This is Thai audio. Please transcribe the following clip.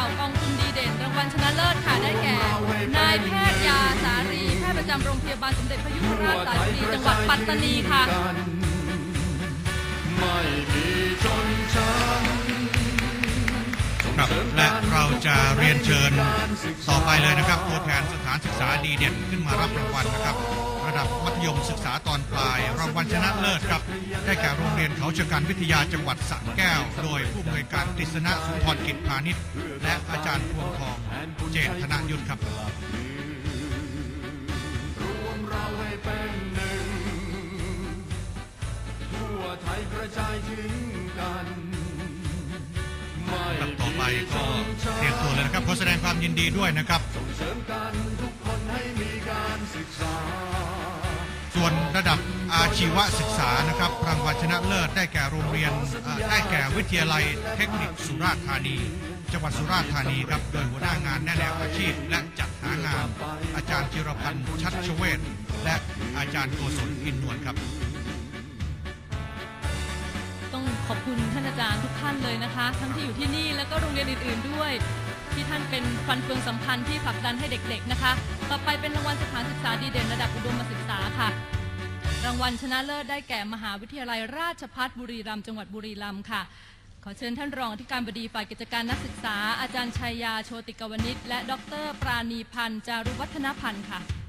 ก่ากองทุนดีเด่นรางวัลชนะเลิศค่ะได้แก่ นายแพทย์ยาสารีแพทย์ประจำโรงพยาบาลสมเด็จพระยุพราชสารีจังหวัดปัตตานีค่ะ ไม่มีชนชั้น ครับและเราจะเรียนเชิญต่อไปเลยนะครับตัวแทนสถานศึกษาดีเด่นขึ้นมารับรางวัลนะครับ ระดับมัธยมศึกษาตอนปลายรางวัล ชนะเลิศครับได้แก่โรงเรียนเขาชะกันวิทยาจังหวัดสระแก้ว โดยผู้อำนวยการกฤษณะสุนทรกิจพาณิชย์และอาจารย์พวงทองเจตธนยุทธครับรวมเราให้เป็นหนึ่งทั่วไทยกระจายถึงกันไม่ลำต่อไปก็เตรียมตัวเลยนะครับขอแสดงความยินดีด้วยนะครับส่งเสริมกันทุกคนให้มีการศึกษา ส่วนระดับอาชีวศึกษานะครับรางวัลชนะเลิศได้แก่โรงเรียนได้แก่วิทยาลัย เทคนิคสุราษฎร์ธานี จังหวัดสุราษฎร์ธานีครับโดยหัวหน้างานแนะแนวอาชีพ และจัดหางาน อาจารย์จิรพันธ์ชัดชเวศและอาจารย์โกศลอินนวลครับ ต้องขอบคุณท่านอาจารย์ทุกท่านเลยนะคะ ทั้งที่อยู่ที่นี่แล้วก็โรงเรียนอื่น ๆด้วย ที่ท่านเป็นฟันเฟืองสำคัญที่ผลักดันให้เด็กๆนะคะ ต่อไปเป็นรางวัลสถานศึกษาดีเด่นระดับอุดมศึกษาค่ะางวัลชนะเลิศได้แก่มหาวิทยาลัยราชพัฒบุรีรัมย์จังหวัดบุรีรัมย์ค่ะ ขอเชิญท่านรองอธิการบดีฝ่ายกิจการนักศึกษา อาจารย์ชัยยาโชติกวณิชและดร ปราณีพันธ์จารุวัฒนพันธ์ค่ะ